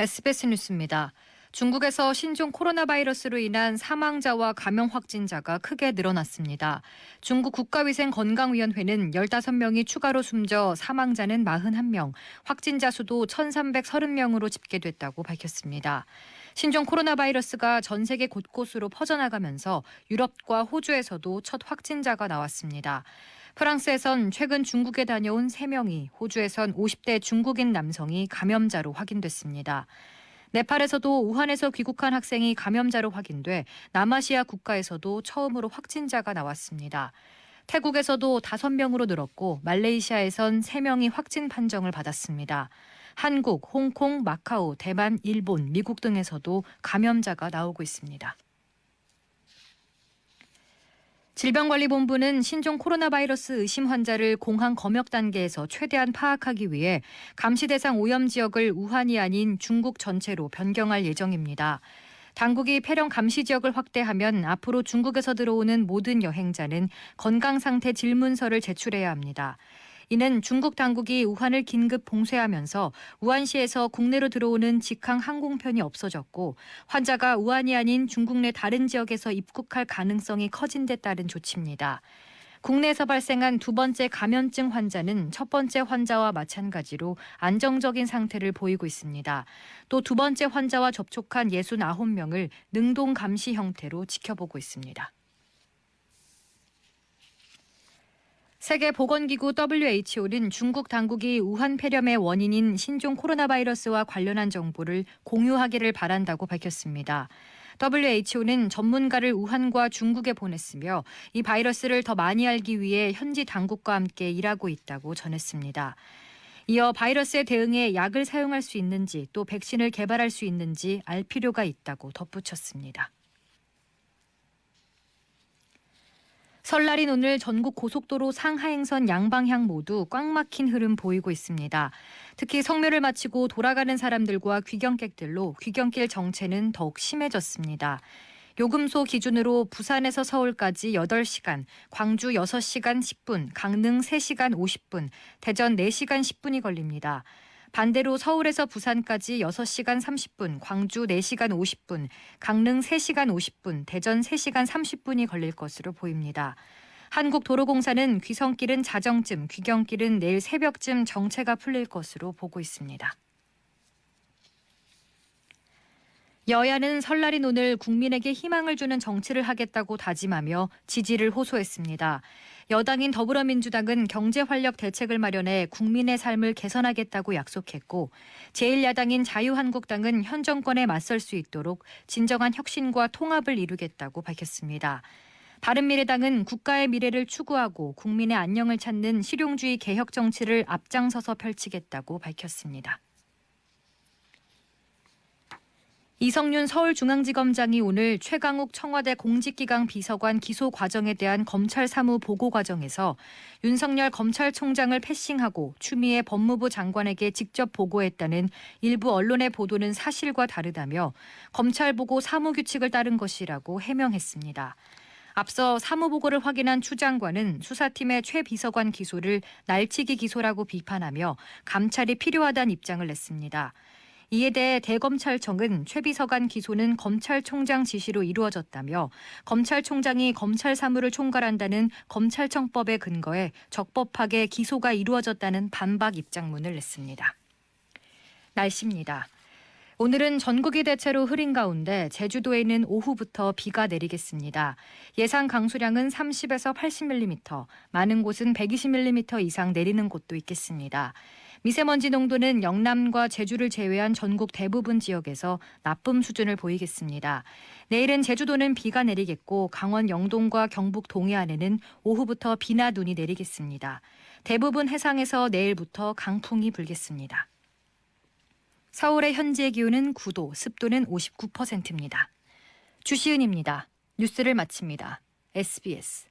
SBS 뉴스입니다. 중국에서 신종 코로나 바이러스로 인한 사망자와 감염 확진자가 크게 늘어났습니다. 중국 국가위생건강위원회는 15명이 추가로 숨져 사망자는 41명, 확진자 수도 1,330명으로 집계됐다고 밝혔습니다. 신종 코로나 바이러스가 전 세계 곳곳으로 퍼져나가면서 유럽과 호주에서도 첫 확진자가 나왔습니다. 프랑스에선 최근 중국에 다녀온 3명이, 호주에선 50대 중국인 남성이 감염자로 확인됐습니다. 네팔에서도 우한에서 귀국한 학생이 감염자로 확인돼 남아시아 국가에서도 처음으로 확진자가 나왔습니다. 태국에서도 5명으로 늘었고 말레이시아에선 3명이 확진 판정을 받았습니다. 한국, 홍콩, 마카오, 대만, 일본, 미국 등에서도 감염자가 나오고 있습니다. 질병관리본부는 신종 코로나 바이러스 의심 환자를 공항 검역 단계에서 최대한 파악하기 위해 감시 대상 오염 지역을 우한이 아닌 중국 전체로 변경할 예정입니다. 당국이 폐렴 감시 지역을 확대하면 앞으로 중국에서 들어오는 모든 여행자는 건강 상태 질문서를 제출해야 합니다. 이는 중국 당국이 우한을 긴급 봉쇄하면서 우한시에서 국내로 들어오는 직항 항공편이 없어졌고 환자가 우한이 아닌 중국 내 다른 지역에서 입국할 가능성이 커진 데 따른 조치입니다. 국내에서 발생한 두 번째 감염증 환자는 첫 번째 환자와 마찬가지로 안정적인 상태를 보이고 있습니다. 또 두 번째 환자와 접촉한 69명을 능동 감시 형태로 지켜보고 있습니다. 세계보건기구 WHO는 중국 당국이 우한 폐렴의 원인인 신종 코로나 바이러스와 관련한 정보를 공유하기를 바란다고 밝혔습니다. WHO는 전문가를 우한과 중국에 보냈으며 이 바이러스를 더 많이 알기 위해 현지 당국과 함께 일하고 있다고 전했습니다. 이어 바이러스에 대응해 약을 사용할 수 있는지 또 백신을 개발할 수 있는지 알 필요가 있다고 덧붙였습니다. 설날인 오늘 전국 고속도로 상하행선 양방향 모두 꽉 막힌 흐름 보이고 있습니다. 특히 성묘를 마치고 돌아가는 사람들과 귀경객들로 귀경길 정체는 더욱 심해졌습니다. 요금소 기준으로 부산에서 서울까지 8시간, 광주 6시간 10분, 강릉 3시간 50분, 대전 4시간 10분이 걸립니다. 반대로 서울에서 부산까지 6시간 30분, 광주 4시간 50분, 강릉 3시간 50분, 대전 3시간 30분이 걸릴 것으로 보입니다. 한국도로공사는 귀성길은 자정쯤, 귀경길은 내일 새벽쯤 정체가 풀릴 것으로 보고 있습니다. 여야는 설날인 오늘 국민에게 희망을 주는 정치를 하겠다고 다짐하며 지지를 호소했습니다. 여당인 더불어민주당은 경제 활력 대책을 마련해 국민의 삶을 개선하겠다고 약속했고 제1야당인 자유한국당은 현 정권에 맞설 수 있도록 진정한 혁신과 통합을 이루겠다고 밝혔습니다. 바른미래당은 국가의 미래를 추구하고 국민의 안녕을 찾는 실용주의 개혁 정치를 앞장서서 펼치겠다고 밝혔습니다. 이성윤 서울중앙지검장이 오늘 최강욱 청와대 공직기강 비서관 기소 과정에 대한 검찰 사무 보고 과정에서 윤석열 검찰총장을 패싱하고 추미애 법무부 장관에게 직접 보고했다는 일부 언론의 보도는 사실과 다르다며 검찰 보고 사무 규칙을 따른 것이라고 해명했습니다. 앞서 사무보고를 확인한 추 장관은 수사팀의 최 비서관 기소를 날치기 기소라고 비판하며 감찰이 필요하다는 입장을 냈습니다. 이에 대해 대검찰청은 최 비서관 기소는 검찰총장 지시로 이루어졌다며 검찰총장이 검찰 사무를 총괄한다는 검찰청법에 근거해 적법하게 기소가 이루어졌다는 반박 입장문을 냈습니다. 날씨입니다. 오늘은 전국이 대체로 흐린 가운데 제주도에는 오후부터 비가 내리겠습니다. 예상 강수량은 30에서 80mm, 많은 곳은 120mm 이상 내리는 곳도 있겠습니다. 미세먼지 농도는 영남과 제주를 제외한 전국 대부분 지역에서 나쁨 수준을 보이겠습니다. 내일은 제주도는 비가 내리겠고 강원 영동과 경북 동해안에는 오후부터 비나 눈이 내리겠습니다. 대부분 해상에서 내일부터 강풍이 불겠습니다. 서울의 현재 기온은 9도, 습도는 59%입니다. 주시은입니다. 뉴스를 마칩니다. SBS